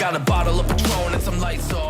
got a bottle of Patron and some lights off.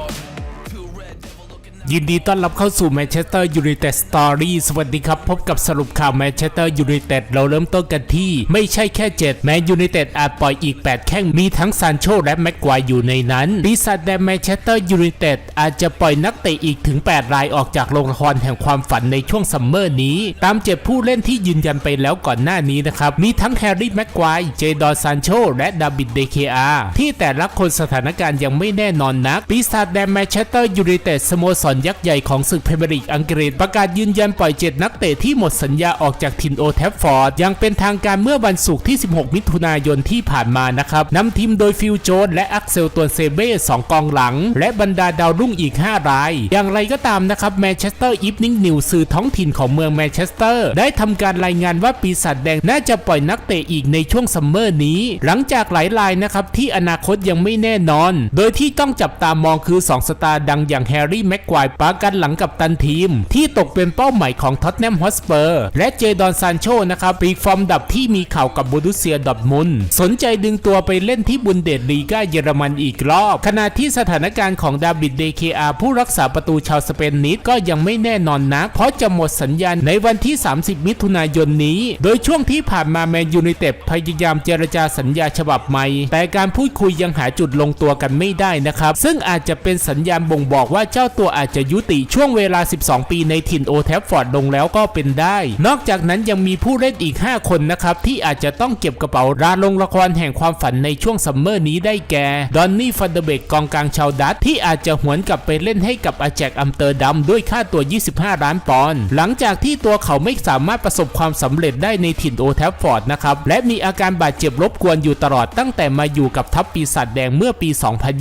ยินดีต้อนรับเข้าสู่แมนเชสเตอร์ยูไนเต็ดสตอรี่สวัสดีครับ พบกับสรุปข่าวแมนเชสเตอร์ยูไนเต็ดเราเริ่มต้นกันที่ ไม่ใช่แค่ 7 แมนยูไนเต็ดอาจปล่อยอีก 8 แข้งมีทั้งซานโชและแม็กควายอยู่ในนั้นปีศาจแดงแมนเชสเตอร์ยูไนเต็ดอาจจะปล่อยนักเตะอีกถึง 8 รายออกจากโรงละครแห่งความฝันในช่วงซัมเมอร์นี้ ตามเจ็บผู้เล่นที่ยืนยันไปแล้วก่อนหน้านี้นะครับมีทั้งแฮร์รี่แม็กควายเจดอนซานโชและดาบิดเดเคอาที่แต่ละคนสถานการณ์ยังไม่แน่นอนนักปีศาจแดงแมนเชสเตอร์ยูไนเต็ดสโมสรยักษ์ใหญ่ของศึกพเมียร์ลีกอังกฤษประกาศยืนยันปล่อย 7 นักเตะที่หมดสัญญาออกจากถิ่นโอแทฟฟอร์ดยังเป็นทางการเมื่อวันศุกร์ที่ 16 มิถุนายนที่ผ่านมานะครับนำทีมโดยฟิลโจนและอักเซลตัวนเซเบ้สองกองหลัง และบรรดาดาวรุ่งอีก 5 ราย อย่างไรก็ตามนะครับแมนเชสเตอร์อีฟนิ่งนิวสื่อท้องถิ่นของเมืองแมนเชสเตอร์ได้ทำการรายงานว่าปีศาจแดงน่าจะปล่อยนักเตะอีกในช่วงซัมเมอร์นี้ หลังจากหลายรายนะครับที่อนาคตยังไม่แน่นอน โดยที่ต้องจับตามองคือ 2 สตาร์ดังอย่างแฮร์รี่แม็กควายปากันหลังกับตันทีม ที่ตกเป็นเป้าหมายของท็อตแนมฮอสเปอร์และเจดอนซานโชนะครับปีกฟอร์มดับที่มีข่าวกับบูรุเซียดอทมุนสนใจดึงตัวไปเล่นที่บุนเดสลีกาเยอรมันอีกรอบ ขณะที่สถานการณ์ของดาบิดเดเคอาผู้รักษาประตูชาวสเปนนิดก็ยังไม่แน่นอนนักเพราะจะหมดสัญญาณในวันที่ 30 มิถุนายนนี้ โดยช่วงที่ผ่านมาแมนยูไนเต็ดพยายามเจรจาสัญญาฉบับใหม่ แต่การพูดคุยยังหาจุดลงตัวกันไม่ได้นะครับ ซึ่งอาจจะเป็นสัญญาณบ่งบอกว่าเจ้าตัวอาจจะยุติช่วงเวลา 12 ปีในถิ่นโอแทฟฟอร์ดลงแล้วก็เป็นได้ นอกจากนั้นยังมีผู้เล่นอีก 5 คนนะครับ ที่อาจจะต้องเก็บกระเป๋าราลงละครแห่งความฝันในช่วงซัมเมอร์นี้ได้แก่ดอนนี่ฟันเดเบกกองกลางชาวดัตช์ที่อาจจะหวนกลับไปเล่นให้กับอาแจกอัมเตอร์ดัมด้วยค่าตัว 25 ล้านปอนด์หลังจากที่ตัวเขาไม่สามารถประสบความสำเร็จได้ในถิ่นโอแทฟฟอร์ดนะครับและมีอาการบาดเจ็บรบกวนอยู่ตลอดตั้งแต่มาอยู่กับทัพปีศาจแดงเมื่อปี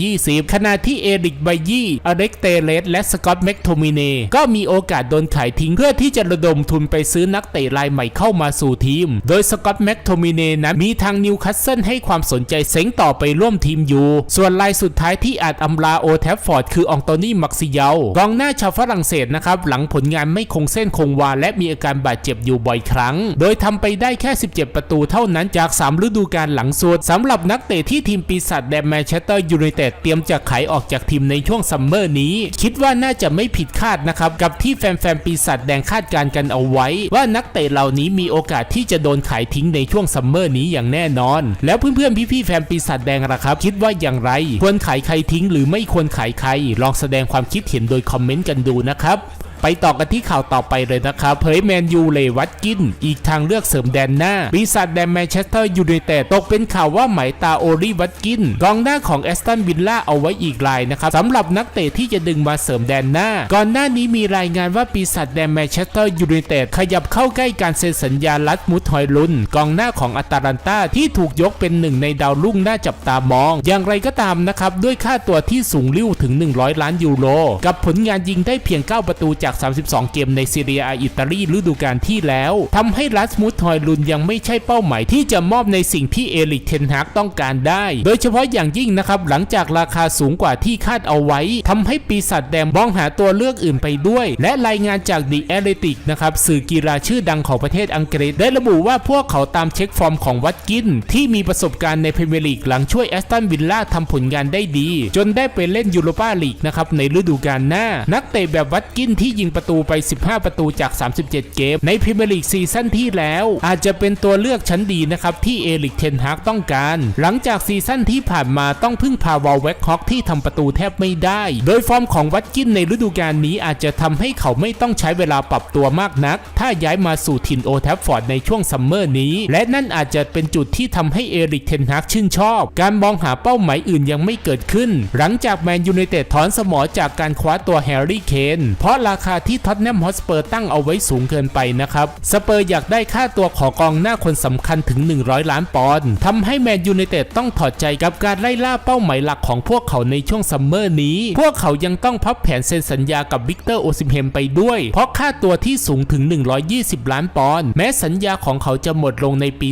2020 ขณะที่เอริกไบยี่อเล็กเตเลสและสกอตแม็กโทมิเนก็มีโอกาสโดนขายทิ้งเพื่อที่จะระดมทุนไปซื้อนักเตะรายใหม่เข้ามาสู่ทีม โดยสกอตแม็กโทมิเนนั้นมีทางนิวคาสเซิลให้ความสนใจเซ็งต่อไปร่วมทีมอยู่ ส่วนรายสุดท้ายที่อาจอำลาโอแทฟฟอร์ดคือองโตนี่มักซิเยากองหน้าชาวฝรั่งเศสนะครับหลังผลงานไม่คงเส้นคงวาและมีอาการบาดเจ็บอยู่บ่อยครั้ง โดยทำไปได้แค่ 17 ประตูเท่านั้นจาก 3 ฤดูกาลหลังสุดสำหรับนักเตะที่ทีมปีศาจแดงแมนเชสเตอร์ยูไนเต็ดเตรียมจะขายออกจากทีมในช่วงซัมเมอร์นี้ คิดว่าน่าาจะไม่ผิดคาดนะครับกับที่แฟนๆปีศาจแดงคาดการกันเอาไว้ ว่านักเตะเหล่านี้มีโอกาสที่จะโดนขายทิ้งในช่วงซัมเมอร์นี้อย่างแน่นอน แล้วเพื่อนๆพี่ๆแฟนปีศาจแดงล่ะครับ คิดว่าอย่างไร ควรขายใครทิ้งหรือไม่ควรขายใคร ลองแสดงความคิดเห็นโดยคอมเมนต์กันดูนะครับ ไปต่อกันที่ข่าวต่อไปเลยนะครับเผยแมนยูเลวัตกิน อีกทางเลือกเสริมแดนหน้าปีศาจแดนแมนเชสเตอร์ยูไนเต็ดตกเป็นข่าวว่าหมายตาโอรีวัตกินกองหน้าของแอสตันวิลล่าเอาไว้อีกรายนะครับสำหรับนักเตะที่จะดึงมาเสริมแดนหน้า ก่อนหน้านี้มีรายงานว่าปีศาจแดนแมนเชสเตอร์ยูไนเต็ดขยับเข้าใกล้การเซ็นสัญญาลัดมุดฮอยลุนกองหน้าของอัตาลันตาที่ถูกยกเป็นหนึ่งในดาวรุ่งน่าจับตามอง อย่างไรก็ตามนะครับด้วยค่าตัวที่สูงลิ่วถึง 100 ล้านยูโรกับผลงานยิงได้เพียง 9 ประตูจากาก 32 เกมในซีเรียอิตาลีฤดูกาลที่แล้วทำให้ลัสมุดทอยลุนยังไม่ใช่เป้าหมายที่จะมอบในสิ่งที่เอลิกเทนฮากต้องการได้ โดยเฉพาะอย่างยิ่งนะครับหลังจากราคาสูงกว่าที่คาดเอาไว้ทำให้ปีศาจแดงมองหาตัวเลือกอื่นไปด้วย และรายงานจากดีแอเลติกนะครับสื่อกีฬาชื่อดังของประเทศอังกฤษ ได้ระบุว่าพวกเขาตามเช็คฟอร์มของวัตกิน ที่มีประสบการณ์ในพรีเมียร์ลีกหลังช่วยแอสตันวิลล่าทำผลงานได้ดี จนได้ไปเล่นยูโรปาลีกนะครับในฤดูกาลหน้า นักเตะแบบวัตกินที่ยิงประตูไป 15 ประตูจาก 37 เกม ในพรีเมียร์ลีกซีซั่นที่แล้ว อาจจะเป็นตัวเลือกชั้นดีนะครับ ที่เอลิกเทนฮากต้องการ หลังจากซีซั่นที่ผ่านมาต้องพึ่งพาวอลแว็กฮอกที่ทำประตูแทบไม่ได้ โดยฟอร์มของวัตกินในฤดูกาลนี้อาจจะทำให้เขาไม่ต้องใช้เวลาปรับตัวมากนัก ถ้าย้ายมาสู่ถิ่นโอแทฟฟอร์ดในช่วงซัมเมอร์นี้ และนั่นอาจจะเป็นจุดที่ทำให้เอริกเทนฮากชื่นชอบ การมองหาเป้าหมายอื่นยังไม่เกิดขึ้น หลังจากแมนยูไนเต็ดถอนสมอจากการคว้าตัวแฮร์รี่เคนเพราะราคาที่ท็อตแนมฮอสเปอร์ตั้งเอาไว้สูงเกินไปนะครับ สเปอร์อยากได้ค่าตัวของกองหน้าคนสำคัญถึง 100 ล้านปอนด์ทำให้แมนยูไนเต็ดต้องถอดใจกับการไล่ล่าเป้าหมายหลักของพวกเขาในช่วงซัมเมอร์นี้ พวกเขายังต้องพับแผนเซ็นสัญญากับวิกเตอร์โอซิมเฮมไปด้วย เพราะค่าตัวที่สูงถึง 120 ล้านปอนด์แม้สัญญาของเขาจะหมดลงในปี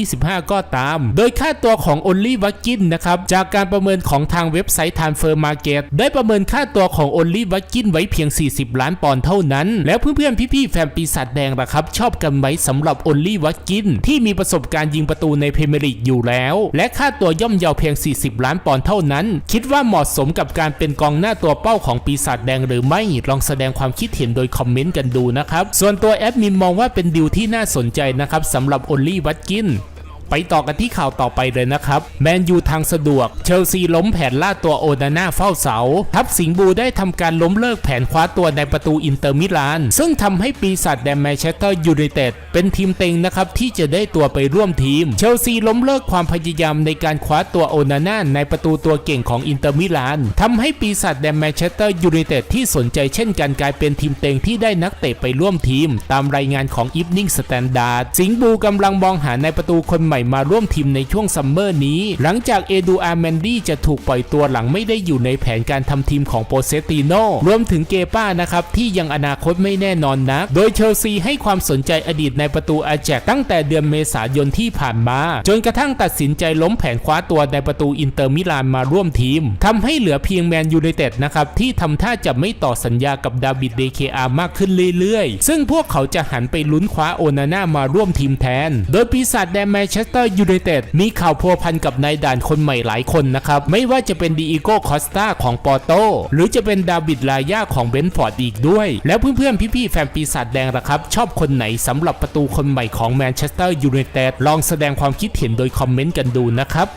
2025 ก็ตาม โดยค่าตัวของโอลลี่วักกินนะครับ จากการประเมินของทางเว็บไซต์ Transfer Market ได้ประเมินค่าตัวของโอลลี่วักกินไว้เพียง 40 ล้านปอนด์เท่านั้น แล้วเพื่อนๆพี่ๆแฟนปีศาจแดงล่ะครับ ชอบกันไหมสำหรับโอลลี่วัตกิน ที่มีประสบการณ์ยิงประตูในพรีเมียร์ลีกอยู่แล้ว และค่าตัวย่อมเยาวเพียง 40 ล้านปอนด์เท่านั้น คิดว่าเหมาะสมกับการเป็นกองหน้าตัวเป้าของปีศาจแดงหรือไม่ลองแสดงความคิดเห็นโดยคอมเมนต์กันดูนะครับส่วนตัวแอดมินมองว่าเป็นดีลที่น่าสนใจนะครับสำหรับโอลลี่วัตกิน ไปต่อกันที่ข่าวต่อไปเลยนะครับ แมนยูทางสะดวก เชลซีล้มแผนล่าตัวโอนาน่าเฝ้าเสา ทัพสิงบูได้ทำการล้มเลิกแผนคว้าตัวในประตูอินเตอร์มิลาน ซึ่งทำให้ปีศาจแดงแมนเชสเตอร์ยูไนเต็ดเป็นทีมเต็งนะครับที่จะได้ตัวไปร่วมทีม เชลซีล้มเลิกความพยายามในการคว้าตัวโอนาน่าในประตูตัวเก่งของอินเตอร์มิลานทำให้ปีศาจแดงแมนเชสเตอร์ยูไนเต็ดที่สนใจเช่นกันกลายเป็นทีมเต็งที่ได้นักเตะไปร่วมทีม ตามรายงานของ Evening Standard สิงบูกำลังมองหาในประตูคนใหม่มาร่วมทีมในช่วงซัมเมอร์นี้ หลังจากเอดูอาร์แมนดี้จะถูกปล่อยตัวหลังไม่ได้อยู่ในแผนการทำทีมของโปเซติโนรวมถึงเกป้านะครับ ที่ยังอนาคตไม่แน่นอนนัก โดยเชลซีให้ความสนใจอดีตในประตูอาแจกตั้งแต่เดือนเมษายนที่ผ่านมา จนกระทั่งตัดสินใจล้มแผนคว้าตัวในประตูอินเตอร์มิลานมาร่วมทีมทำให้เหลือเพียงแมนยูไนเต็ดนะครับ ที่ทำท่าจะไม่ต่อสัญญากับดาวิดเดเคอามากขึ้นเรื่อยๆ ซึ่งพวกเขาจะหันไปลุ้นคว้าโอนาน่ามาร่วมทีมแทน โดยปีศาจแดงแมนเชสเตอร์ยูไนเต็ดมีข่าวพัวพันกับนายด่านคนใหม่หลายคนนะครับ ไม่ว่าจะเป็นดีอีโก้คอสตาของปอร์โตหรือจะเป็นดาวิดลายาของเบนฟอร์ดอีกด้วย แล้วเพื่อนๆ พี่ๆ แฟนปีศาจแดงล่ะครับ ชอบคนไหนสำหรับประตูคนใหม่ของแมนเชสเตอร์ยูไนเต็ดลองแสดงความคิดเห็นโดยคอมเมนต์กันดูนะครับ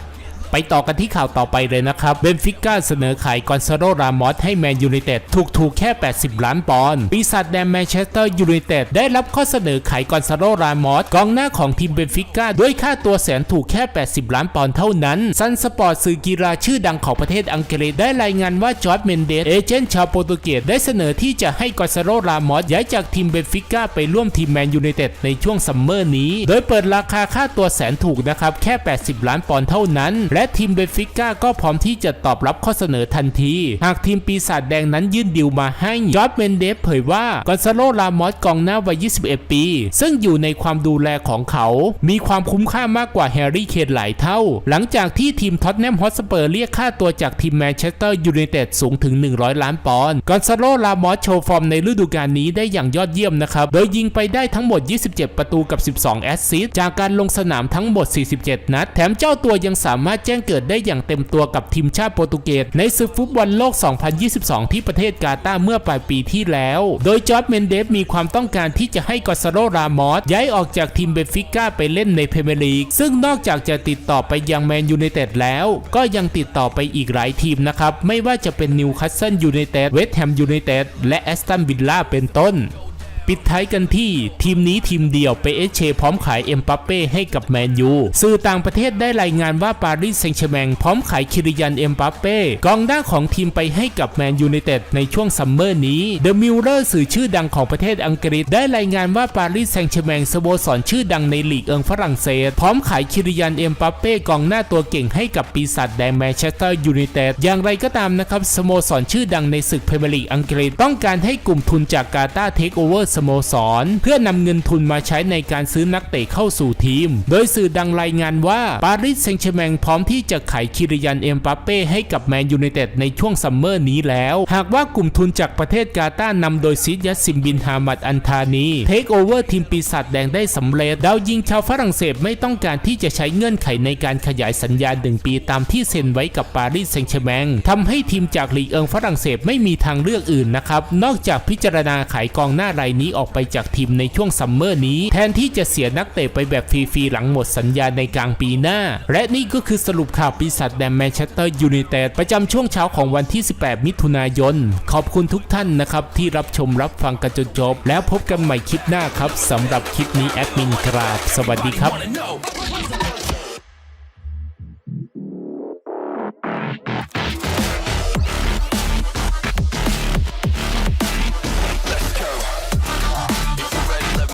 ไปต่อกันที่ข่าวต่อไปเลยนะครับเบนฟิก้าเสนอขายกอนซาโรรามอสให้แมนยูไนเต็ดถูกถูกๆแค่ 80 ล้านปอนด์ปีศาจแดงแมนเชสเตอร์ยูไนเต็ดได้รับข้อเสนอขายกอนซาโรรามอสกองหน้าของทีมเบนฟิก้าด้วยค่าตัวแสนถูกแค่ 80 ล้านปอนด์เท่านั้นซันสปอร์ตสื่อกีฬาชื่อดังของประเทศอังกฤษได้รายงานว่าจอร์ดเมนเดสเอเจนต์ชาวโปรตุเกสได้เสนอที่จะให้กอนซาโรรามอสย้ายจากทีมเบนฟิก้าไปร่วมทีมแมนยูไนเต็ดในช่วงซัมเมอร์นี้ โดยเปิดราคาค่าตัวแสนถูกนะครับแค่ 80 ล้านปอนด์เท่านั้น และและทีมเบฟิก้าก็พร้อมที่จะตอบรับข้อเสนอทันที หากทีมปีศาจแดงนั้นยื่นดิวมาให้จอร์ดเมนเดสเผยว่ากอนซาโลรามอสกองหน้าวัย 21 ปี ซึ่งอยู่ในความดูแลของเขา มีความคุ้มค่ามากกว่าแฮร์รี่เคนหลายเท่า หลังจากที่ทีมท็อตแนมฮอตสเปอร์เรียกค่าตัวจากทีมแมนเชสเตอร์ยูไนเต็ดสูงถึง 100 ล้านปอนด์กอนซาโลรามอสโชว์ฟอร์มในฤดูกาลนี้ได้อย่างยอดเยี่ยมนะครับ โดยยิงไปได้ทั้งหมด 27 ประตูกับ 12 แอสซิสต์จากการลงสนามทั้งหมด 47 นัด แถมเจ้าตัวยังสามารถแจ้งเกิดได้อย่างเต็มตัวกับทีมชาติโปรตุเกสในศึกฟุตบอลโลก 2022 ที่ประเทศกาตาร์เมื่อปลายปีที่แล้ว โดยจอร์ดเมนเดสมีความต้องการที่จะให้กอซาโรรามอสย้ายออกจากทีมเบฟิก้าไปเล่นในพรีเมียร์ลีก ซึ่งนอกจากจะติดต่อไปยังแมนยูไนเต็ดแล้ว ก็ยังติดต่อไปอีกหลายทีมนะครับ ไม่ว่าจะเป็นนิวคาสเซิลยูไนเต็ด เวสต์แฮมยูไนเต็ด และแอสตันวิลล่าเป็นต้น ปิดท้ายกันที่ทีมนี้ทีมเดียวเปเอเชพร้อมขายเอ็มปัปเป้ให้กับแมนยูสื่อต่างประเทศได้รายงานว่าปารีสแซงต์แชร์แมงพร้อมขายคิริยันเอ็มปัปเป้กองหน้าของทีมไปให้กับแมนยูไนเต็ดในช่วงซัมเมอร์นี้เดอะมิลเลอร์สื่อชื่อดังของประเทศอังกฤษ ได้รายงานว่าปารีสแซงต์แชร์แมงสโมสรชื่อดังในลีกเอิงฝรั่งเศส พร้อมขายคิริยันเอ็มปัปเป้กองหน้าตัวเก่งให้กับปีศาจแดงแมนเชสเตอร์ยูไนเต็ดอย่างไรก็ตามนะครับสโมสรชื่อดังในศึกพรีเมียร์ลีกอังกฤษ ต้องการให้กลุ่มทุนจากกาตาร์เทคโอเวอร์สโมสร เพื่อนำเงินทุนมาใช้ในการซื้อนักเตะเข้าสู่ทีม โดยสื่อดังรายงานว่าปารีสแซงต์แชร์แมงพร้อมที่จะขายคิริยันเอ็มปัปเป้ให้กับแมนยูไนเต็ดในช่วงซัมเมอร์นี้แล้ว หากว่ากลุ่มทุนจากประเทศกาตาร์นำโดยซิดยัสซิมบินฮามัดอันธานีเทคโอเวอร์ทีมปีศาจแดงได้สำเร็จดาวยิงชาวฝรั่งเศสไม่ต้องการที่จะใช้เงื่อนไขในการขยายสัญญาหนึ่งปีตามที่เซ็นไว้กับปารีสแซงต์แชร์แมงทำให้ทีมจากลีกเอิงฝรั่งเศสไม่มีทางเลือกอื่นนะครับนอกจากพิจารณาขายกองหน้ารายนี้ออกไปจากทีมในช่วงซัมเมอร์นี้ แทนที่จะเสียนักเตะไปแบบฟรีๆหลังหมดสัญญาในกลางปีหน้า และนี่ก็คือสรุปข่าวปีศาจแดงแมนเชสเตอร์ยูไนเต็ดประจำช่วงเช้าของวันที่ 18 มิถุนายน ขอบคุณทุกท่านนะครับที่รับชมรับฟังกันจนจบ แล้วพบกันใหม่คลิปหน้าครับสำหรับคลิปนี้แอดมินกราบสวัสดีครับ